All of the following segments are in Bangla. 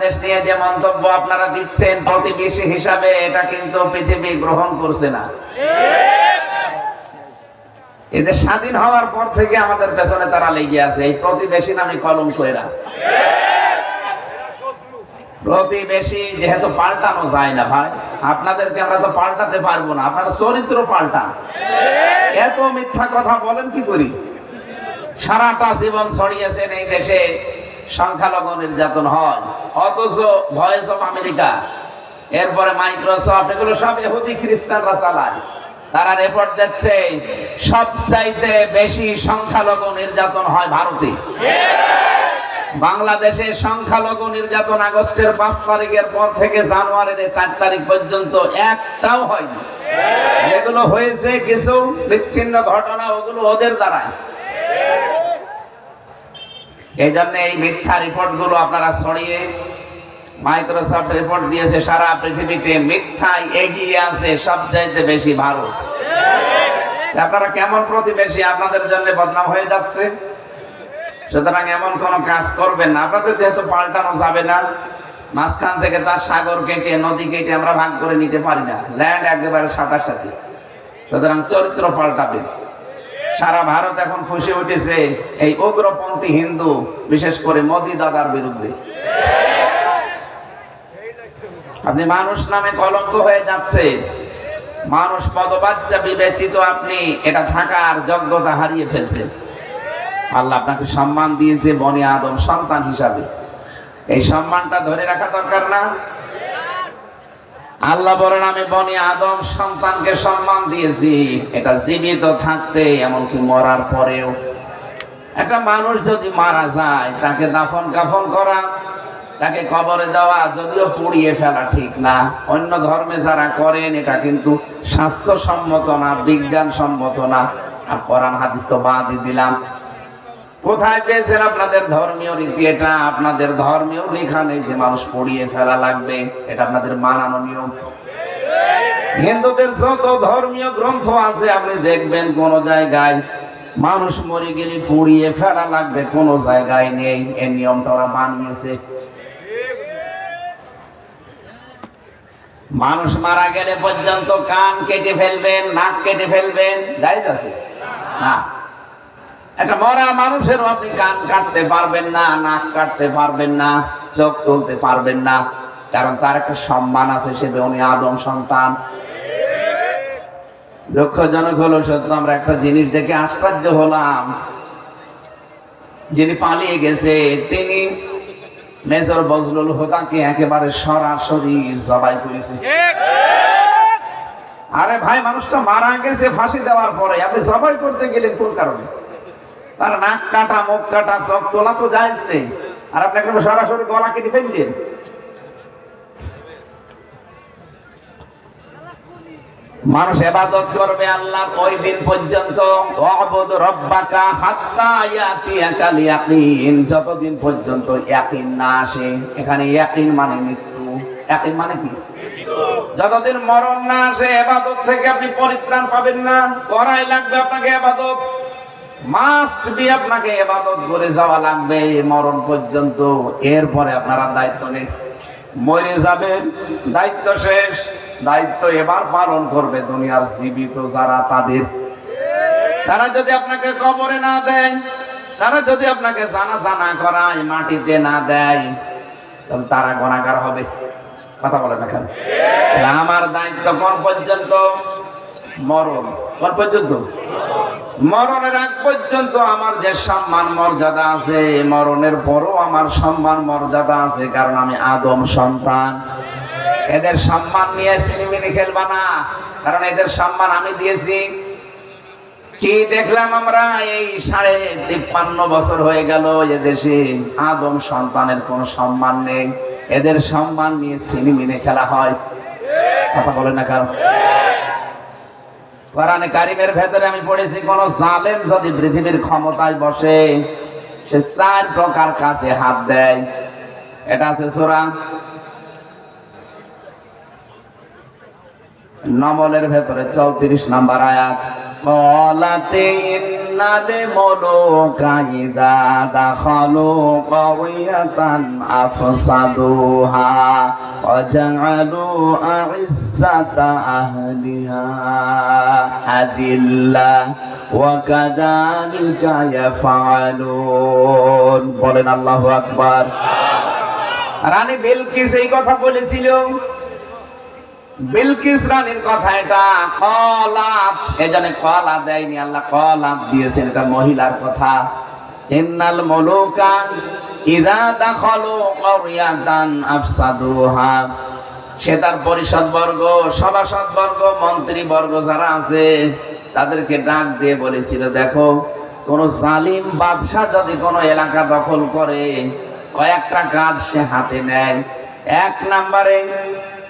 বাংলাদেশ নিয়ে যে মন্তব্য আপনারা দিচ্ছেন প্রতিবেশী হিসাবে, এটা কিন্তু পৃথিবী গ্রহণ করছে না। এদের স্বাধীন হওয়ার পর থেকে আমাদের পেছনে তারা লেগে আছে। এই প্রতিবেশী নামে কলম কইরা। প্রতিবেশী যেহেতু পাল্টানো যায় না ভাই, আপনাদেরকে আমরা তো পাল্টাতে পারব না। আপনারা চরিত্র পাল্টান এত মিথ্যা কথা বলেন কি করি? সারাটা জীবন ছড়িয়েছেন এই দেশে। সংখ্যালঘু নির্যাতন হয়। অথচ ভয়েস অফ আমেরিকা, এরপরে মাইক্রোসফট, এগুলো সব এহুদি খ্রিস্টানরা চালায়। তারা রিপোর্ট দিচ্ছে, সবচাইতে বেশি সংখ্যালঘু নির্যাতন হয় ভারতে। বাংলাদেশে সংখ্যালঘু নির্যাতন আগস্টের পাঁচ তারিখের পর থেকে জানুয়ারির চার তারিখ পর্যন্ত একটাও হয়নি। যেগুলো হয়েছে কিছু বিচ্ছিন্ন ঘটনা, ওগুলো ওদের দ্বারাই। এই জন্য এই মিথ্যা রিপোর্টগুলো আপনারা ছড়িয়ে মাইক্রোসফট রিপোর্ট দিয়েছে, সারা পৃথিবীতে মিথ্যায় এগিয়ে আছে সবচাইতে বেশি ভারত। আপনারা কেমন প্রতিবেশী? আপনাদের জন্য বদনাম হয়ে যাচ্ছে। সুতরাং এমন কোন কাজ করবেন না। আপনাদের যেহেতু পাল্টানো যাবে না, মাঝখান থেকে তার সাগর কেটে, নদী কেটে আমরা ভাগ করে নিতে পারি না। ল্যান্ড একেবারে সাঁতার সাথে সুতরাং চরিত্র পাল্টাবে সারা ভারত এখন ফুসে উঠেছে এই উগ্রপন্থী হিন্দু, বিশেষ করে মোদি দাদার বিরুদ্ধে। আপনি মানুষ নামে কলঙ্ক হয়ে যাচ্ছে। মানুষ পদবাচ্চা বিবেচিত আপনি, এটা থাকার যোগ্যতা হারিয়ে ফেলছেন আল্লাহ আপনাকে সম্মান দিয়েছে বনি আদম সন্তান হিসাবে। এই সম্মানটা ধরে রাখা দরকার না। আল্লাহ বলেন, আমি বনি আদম সন্তানকে সম্মান দিয়েছি। এটা জীবিত থাকতে, এমনকি মরার পরেও। একটা মানুষ যদি মারা যায়, তাকে দাফন কাফন করা, তাকে কবরে দেওয়া, যদিও পুড়িয়ে ফেলা ঠিক না। অন্য ধর্মে যারা করেন, এটা কিন্তু স্বাস্থ্যসম্মত না বিজ্ঞান সম্মত না। আর কোরআন হাদিস তো বাদই দিলাম। কোথায় পেয়েছেন আপনাদের ধর্মীয় রীতি? এটা আপনাদের ধর্মীয় লেখা নেই যে মানুষ পড়িয়ে ফেলা লাগবে, এটা আপনাদের মানানো নিয়ম। হিন্দুদের যত ধর্মীয় গ্রন্থ আছে, আপনি দেখবেন কোন জায়গায় মানুষ মরে গেলে পুড়িয়ে ফেলা লাগবে, কোন জায়গায় নেই। এই নিয়মটা ওরা বানিয়েছে মানুষ মারা গেলে পর্যন্ত কান কেটে ফেলবেন, নাক কেটে ফেলবেন জায়জ আছে? না। একটা মরা মানুষেরও আপনি কান কাটতে পারবেন না, নাক কাটতে পারবেন না, চোখ তুলতে পারবেন না। কারণ তার একটা সম্মান আছে, সে উনি আদম সন্তান। দুঃখজনক হলো, সত্য, আমরা একটা জিনিস দেখে আশ্চর্য হলাম। যিনি পালিয়ে গেছে, তিনি মেজর বজলুল হোদাকে একেবারে সরাসরি জবাই করেছে। আরে ভাই, মানুষটা মারা গেছে, ফাঁসি দেওয়ার পরে। আপনি জবাই করতে গেলেন কোন কারণে? তার নাক কাটা, মুখ কাটা, চোখ তোলা তো যায় নেই। আর আপনি এখন সরাসরি গলা কেটে ফেললেন। মানুষ এবাদত করবে আল্লাহ ওই দিন পর্যন্ত। অবদ রব্বাকা হাত্তা যতদিন পর্যন্ত না আসে, এখানে ইয়াকিন মানে মৃত্যু। ইয়াকিন মানে কি? যতদিন মরণ না আসে, এবাদত থেকে আপনি পরিত্রাণ পাবেন না। করাই লাগবে আপনাকে এবাদত। মাস্ট বি আপনাকে এবাদত করে যাওয়া লাগবে মরণ পর্যন্ত। এরপরে আপনারা দায়িত্ব নেই মরে যাবেন, দায়িত্ব শেষ। দায়িত্ব এবার পালন করবে দুনিয়ার জীবিত যারা তাদের। তারা যদি আপনাকে কবরে না দেয়, তারা যদি আপনাকে জানা জানা করায়, মাটিতে না দেয়, তাহলে তারা গণাগার হবে। কথা বলে না আমার দায়িত্ব কোন পর্যন্ত? মরণ। কোন পর্যন্ত? মরণের আগ পর্যন্ত আমার যে সম্মান, মর্যাদা আছে, মরণের পরও আমার সম্মান, মর্যাদা আছে, কারণ আমি আদম সন্তান। এদের সম্মান নিয়ে সিনেমিনি খেলবা না, কারণ এদের সম্মান আমি দিয়েছি। কি দেখলাম আমরা? এই সাড়ে তিপ্পান্ন বছর হয়ে গেল এদেশে আদম সন্তানের কোনো সম্মান নেই। এদের সম্মান নিয়ে সিনেমিনে খেলা হয়। কথা বলে না কারণ কোরআনে কারিমের ভেতরে আমি পড়েছি, কোন জালেম যদি পৃথিবীর ক্ষমতায় বসে, সে চার প্রকার কাছে হাত দেয়। এটা আছে সোরা নমলের ভেতরে চৌত্রিশ নাম্বার আয়াত কলাতে ইন্নাল মুলুকা ইযা দাখালু ক্বরিয়াতান আফসাদুহা ওয়া জাআলু আ'izzata আহলিহা। আদিল্লা ওয়া কাযালিকা ইয়াফআলুন। বলেন আল্লাহু আকবার। রানী বিলকিস এই কথা বলেছিল। বিলকিস রানীর কথা এটা। কলাত। এজন্য কলা দেয়নি, আল্লাহ কলাত দিয়েছেন, এটা মহিলার কথা। ইন্নাল মুলুকা ইযা দাখালু ক্বরিয়াতান আফসাদুহা। সে তার পরিষদ বর্গ সভাসদ বর্গ মন্ত্রী বর্গ যারা আছে, তাদেরকে ডাক দিয়ে বলেছিল, দেখো, কোন জালিম বাদশাহ যদি কোনো এলাকা দখল করে, কয়েকটা কাজ সে হাতে নেয়। এক নম্বরে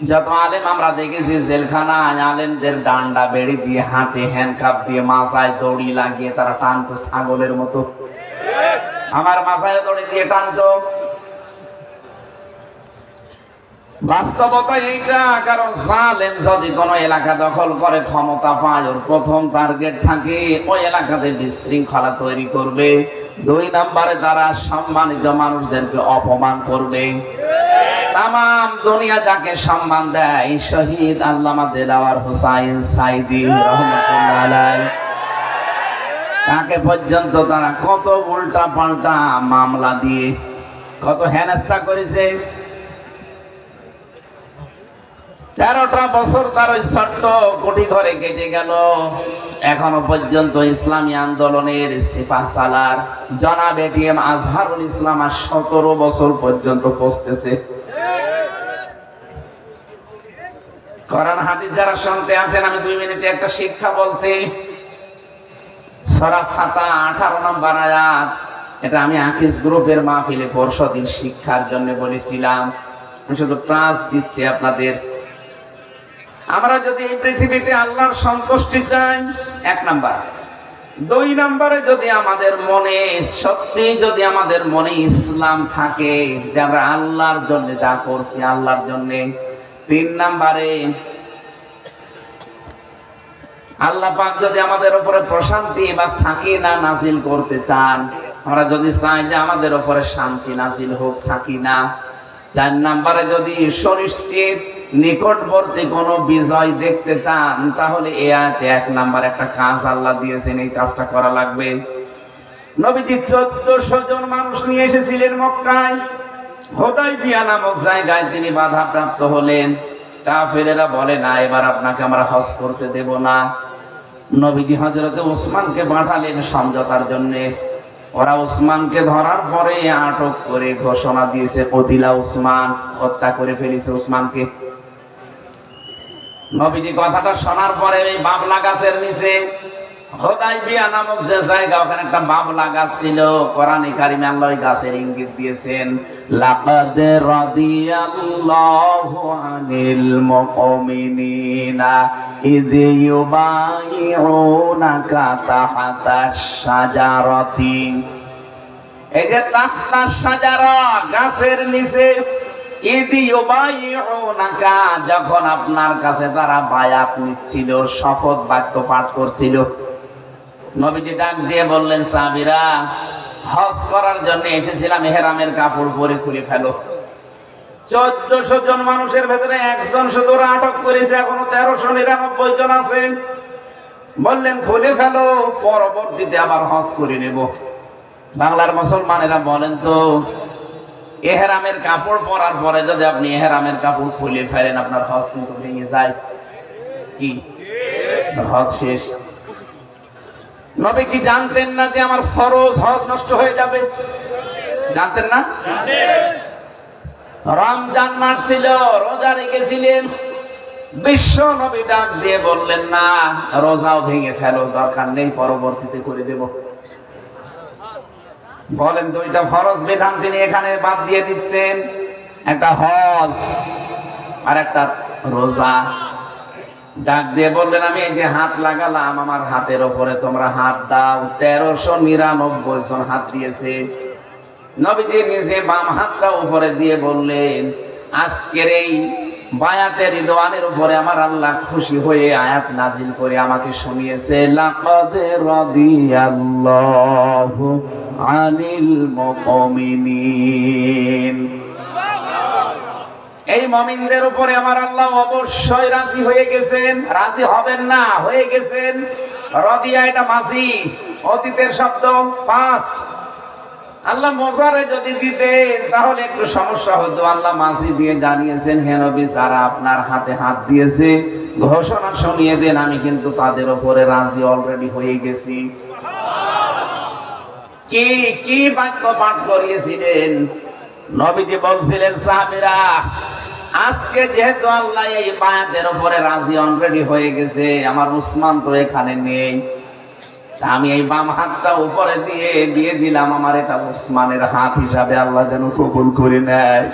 যত আলেম আমরা দেখেছি জেলখানায় আলেমদের ডান্ডা বেড়ি দিয়ে হাতে হ্যান্ডকাপ দিয়ে মাথায় দড়ি লাগিয়ে তারা টানতো ছাগলের মতো আমার মাথায় দড়ি দিয়ে টানতো বাস্তবতা এইটা কারণ যদি কোনো এলাকা দখল করে ক্ষমতা পায় প্রথম টার্গেট থাকে এলাকাতে বিশৃঙ্খলা তৈরি করবে দুই নম্বরে তারা সম্মানিত মানুষদেরকে অপমান করবে তাম দুনিয়া যাকে সম্মান দেয়, শহীদ আল্লামা দেলাওয়ার হুসাইন সাইদি রহমতুল্লাহ তাকে পর্যন্ত তারা কত উল্টা পাল্টা মামলা দিয়ে, কত হেনস্থা করেছে। তেরোটা বছর তার ওই ছোট্ট কোটি ঘরে কেটে গেল। এখনও পর্যন্ত ইসলামী আন্দোলনের সিফা সালার জনাব এটিএম আজহারুল ইসলাম আর সতেরো বছর পর্যন্ত পৌঁছতেছে কোরআন হাদিস যারা শুনতে আছেন, আমি দুই মিনিটে একটা শিক্ষা বলছি। সরা ফাতা আঠারো নম্বর আয়াত। এটা আমি আকিস গ্রুপের মাহফিলে পরশদিন শিক্ষার জন্য বলেছিলাম। আমি শুধু ট্রান্স দিচ্ছি আপনাদের। আমরা যদি এই পৃথিবীতে আল্লাহর সন্তুষ্টি চাই, এক নাম্বার। দুই নম্বরে যদি আমাদের মনে সত্যি যদি আমাদের মনে ইসলাম থাকে, যে আমরা আল্লাহর জন্য যা করছি, আল্লাহর জন্য তিন নাম্বারে। আল্লাহ পাক যদি আমাদের উপরে প্রশান্তি বা সাকিনা নাজিল করতে চান, আমরা যদি চাই যে আমাদের উপরে শান্তি নাজিল হোক, সাকিনা। চার নাম্বারে যদি সুনিশ্চিত নিকটবর্তী কোনো বিজয় দেখতে চান, তাহলে এ আয়াতে এক নাম্বার একটা কাজ আল্লাহ দিয়েছেন, এই কাজটা করা লাগবে। নবীজি চোদ্দশো জন মানুষ নিয়ে এসেছিলেন মক্কায়। হোদাই বিয়া নামক জায়গায় তিনি বাধা প্রাপ্ত হলেন। কাফেরেরা বলে, না, এবার আপনাকে আমরা হজ করতে দেব না। নবীজি হজরতে ওসমানকে পাঠালেন সমঝোতার জন্যে। ওরা ওসমানকে ধরার পরে আটক করে ঘোষণা দিয়েছে, কতিলা ওসমান, হত্যা করে ফেলেছে ওসমানকে। নবীজি কথাটা শোনার পরে ওই বাবলা গাছের নিচে হোদাই নামক যে জায়গা, ওখানে একটা গাছ ছিল কারিমে আল্লাহ গাছের ইঙ্গিত দিয়েছেন, লাকাদ রাদিয়াল্লাহু আনিল মুমিনিনা ইউবাইউনাকা শাজারাতি। শাজারা গাছের নিচে যখন আপনার কাছে তারা বায়াত নিচ্ছিল, শপথ বাক্য পাঠ করছিল নবীজি ডাক দিয়ে বললেন সাবিরা হজ করার জন্য এসেছিলাম হেরামের কাপড় পরে খুলে ফেলো। চোদ্দশো জন মানুষের ভেতরে একজন শুধু আটক করেছে, এখনও তেরোশো নিরানব্বই জন আছে। বললেন, খুলে ফেলো, পরবর্তীতে আবার হজ করে নেব। বাংলার মুসলমানেরা বলেন তো, এহেরামের কাপড় পরার পরে যদি আপনি এহেরামের কাপড় খুলে ফেলেন, আপনার হজ কিন্তু ভেঙে যায়। কি? হজ শেষ। নবী কি জানতেন না যে আমার ফরজ হজ নষ্ট হয়ে যাবে। জানতেন না? রমজান মাস ছিল, রোজা রেখেছিলেন। বিশ্ব নবী ডাক দিয়ে বললেন, না, রোজাও ভেঙে ফেলো, দরকার নেই, পরবর্তীতে করে দেব। বলেন, দুইটা ফরজ বিধান তিনি এখানে বাদ দিয়ে দিচ্ছেন, একটা হজ আর একটা রোজা। ডাক দিয়ে বললেন, আমি এই যে হাত লাগালাম, আমার হাতের ওপরে তোমরা হাত দাও। তেরোশো নিরানব্বই জন হাত দিয়েছে। নবীজি নিজে বাম হাতটা উপরে দিয়ে বললেন, আজকের এই বায়াতের রিদওয়ানের উপরে আমার আল্লাহ খুশি হয়ে আয়াত নাজিল করে আমাকে শুনিয়েছে, লাকাদ আনিল মুমিনিন। এই মমিনদের উপরে আমার আল্লাহ অবশ্যই রাজি হয়ে গেছেন। রাজি হবেন না, হয়ে গেছেন। রদিয়া, এটা মাঝি অতীতের শব্দ পাস্ট আল্লাহ মজারে যদি দিতেন, তাহলে একটু সমস্যা হতো। আল্লাহ মাসি দিয়ে জানিয়েছেন, হে নবী, যারা আপনার হাতে হাত দিয়েছে, ঘোষণা শুনিয়ে দেন, আমি কিন্তু তাদের উপরে রাজি অলরেডি হয়ে গেছি। কি কি বাক্য পাঠ করিয়েছিলেন? নবীজি বলছিলেন, সাহাবীরা আজকে যেহেতু আল্লাহ এই বায়াতের উপরে রাজি অলরেডি হয়ে গেছে, আমার উসমান তো এখানে নেই। আমি এই বাম হাতটা উপরে দিয়ে দিয়ে দিলাম, আমার এটা উসমানের হাত হিসাবে আল্লাহ যেন কবুল করে নেয়।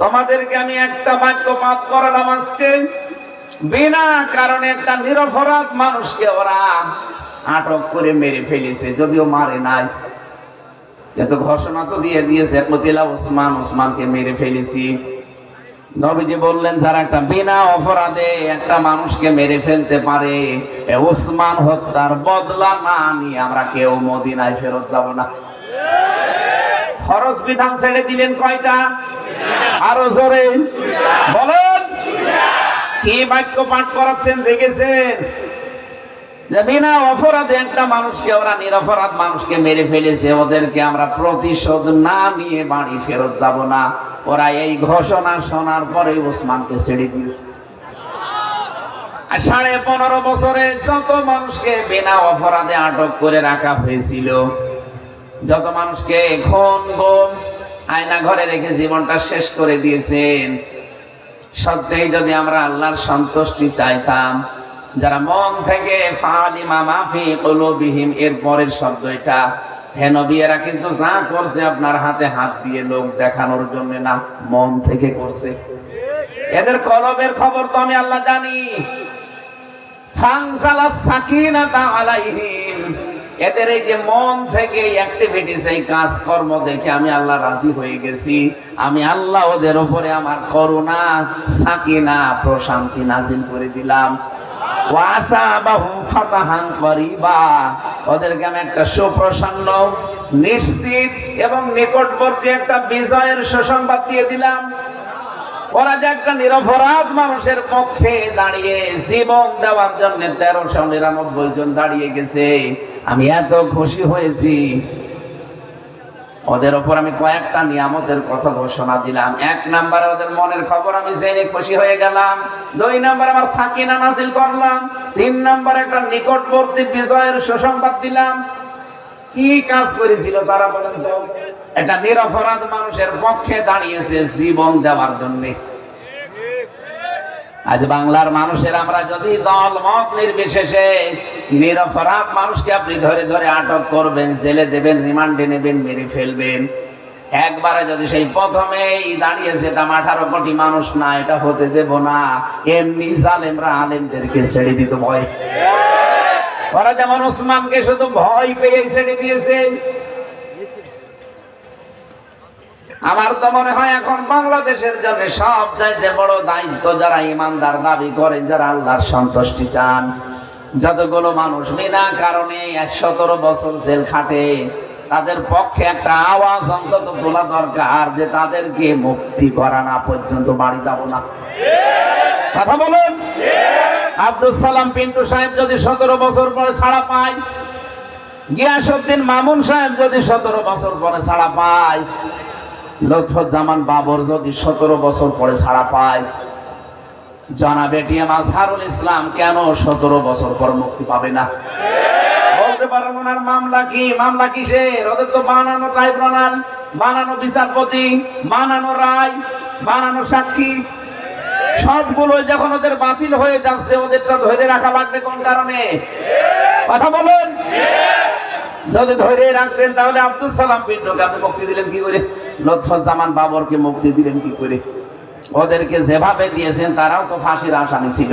তোমাদেরকে আমি একটা বাক্য পাঠ করালাম আজকে। বিনা কারণে একটা নিরপরাধ মানুষকে ওরা আটক করে মেরে ফেলেছে, যদিও মারে নাই। কিন্তু ঘোষণা তো দিয়ে দিয়েছে কতিলা উসমান, উসমানকে মেরে ফেলেছি। নবীজি বললেন, যারা একটা বিনা অপরাধে একটা মানুষকে মেরে ফেলতে পারে ওসমান হত্যার বদলা না নিয়ে আমরা কেউ মদিনায় ফেরত যাব না। খরচ বিধান ছেড়ে দিলেন কয়টা? আরও জোরে বলেন। কি বাক্য পাঠ করাচ্ছেন দেখেছেন যে বিনা অপরাধে একটা মানুষকে ওরা নিরপরাধ মানুষকে মেরে ফেলেছে, ওদেরকে আমরা প্রতিশোধ না নিয়ে বাড়ি ফেরত যাব না। ওরা এই ঘোষণা শোনার পরে ওসমানকে ছেড়ে দিয়েছে। সাড়ে পনেরো বছরে যত মানুষকে বিনা অপরাধে আটক করে রাখা হয়েছিল, যত মানুষকে খুন গুম আয়না ঘরে রেখে জীবনটা শেষ করে দিয়েছেন, সত্যিই যদি আমরা আল্লাহর সন্তুষ্টি চাইতাম যারা মন থেকে এর পরের শব্দ এটা। হে নবী কিন্তু যা করছে আপনার হাতে হাত দিয়ে লোক দেখানোর জন্য না, মন থেকে করছে। এদের কলবের খবর তো আমি আল্লাহ জানি। এদের এই যে মন থেকে অ্যাক্টিভিটিস এই কাজকর্ম দেখে আমি আল্লাহ রাজি হয়ে গেছি। আমি আল্লাহ ওদের উপরে আমার করুণা, সাকিনা, প্রশান্তি নাজিল করে দিলাম। ওদেরকে আমি একটা সুপ্রসন্ন, নিশ্চিত এবং নিকটবর্তী একটা বিজয়ের সুসংবাদ দিয়ে দিলাম। ওরা যে একটা নিরপরাধ মানুষের পক্ষে দাঁড়িয়ে জীবন দেওয়ার জন্য তেরোশো নিরানব্বই জন দাঁড়িয়ে গেছে। আমি এত খুশি হয়েছি। ওদের ওপর আমি কয়েকটা নিয়ামতের কথা ঘোষণা দিলাম। এক নাম্বারে ওদের মনের খবর, আমি জেনে খুশি হয়ে গেলাম। দুই নাম্বার আমার সাকিনা নাসিল করলাম। তিন নাম্বার একটা নিকটবর্তী বিজয়ের সুসংবাদ দিলাম। কি কাজ করেছিল তারা বলেন তো? একটা নিরপরাধ মানুষের পক্ষে দাঁড়িয়েছে জীবন দেওয়ার জন্য। আজ বাংলার মানুষের আমরা যদি দল, মত নির্বিশেষে নিরপরাধ মানুষকে আপনি ধরে ধরে আটক করবেন, জেলে দেবেন, রিমান্ডে নেবেন, মেরে ফেলবেন। একবারে যদি সেই প্রথমেই দাঁড়িয়েছে এটা আঠারো কোটি মানুষ না, এটা হতে দেব না। এমনি জালেমরা আলেমদেরকে ছেড়ে দিত ভয়। ওরা যেমন ওসমানকে শুধু ভয় পেয়ে ছেড়ে দিয়েছে আমার তো মনে হয় এখন বাংলাদেশের জন্য সব চাইতে বড় দায়িত্ব যারা ইমানদার দাবি করেন যারা আল্লাহর সন্তুষ্টি চান। যতগুলো মানুষ বিনা কারণে সতেরো বছর জেল খাটে, তাদের পক্ষে একটা আওয়াজ অন্তত তোলা দরকার যে তাদেরকে মুক্তি করা না পর্যন্ত বাড়ি যাব না। কথা বলুন? আব্দুল সালাম পিন্টু সাহেব যদি সতেরো বছর পরে ছাড়া পায় গিয়াসুদ্দিন মামুন সাহেব যদি সতেরো বছর পরে ছাড়া পায় লুৎফুজ্জামান বাবর যদি সতেরো বছর পরে ছাড়া পায়। জনাব এটিএম আজহারুল ইসলাম, কেন সতেরো বছর পর মুক্তি পাবে না? মামলা কি? মামলা ওদের তো বানানো বানানো বিচারপতি রায়, বানানো সাক্ষী। যখন ওদের বাতিল হয়ে যাচ্ছে ধরে রাখা লাগবে কোন কারণে? কথা বলুন। যদি ধরে রাখতেন তাহলে আব্দুল সালাম পিন্টুকে আপনি মুক্তি দিলেন কি করে? লৎফুজ্জামান বাবরকে মুক্তি দিলেন কি করে? ওদেরকে যেভাবে দিয়েছেন, তারাও তো ফাঁসির আসামি ছিল।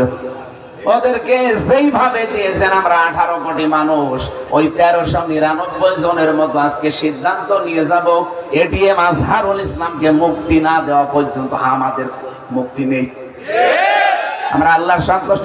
ওদেরকে যেইভাবে দিয়েছেন, আমরা আঠারো কোটি মানুষ। ওই তেরোশো নিরানব্বই জনের মতো আজকে সিদ্ধান্ত নিয়ে যাব। এটিএম আজহারুল ইসলামকে মুক্তি না দেওয়া পর্যন্ত আমাদের মুক্তি নেই। আমরা আল্লাহর সন্তুষ্ট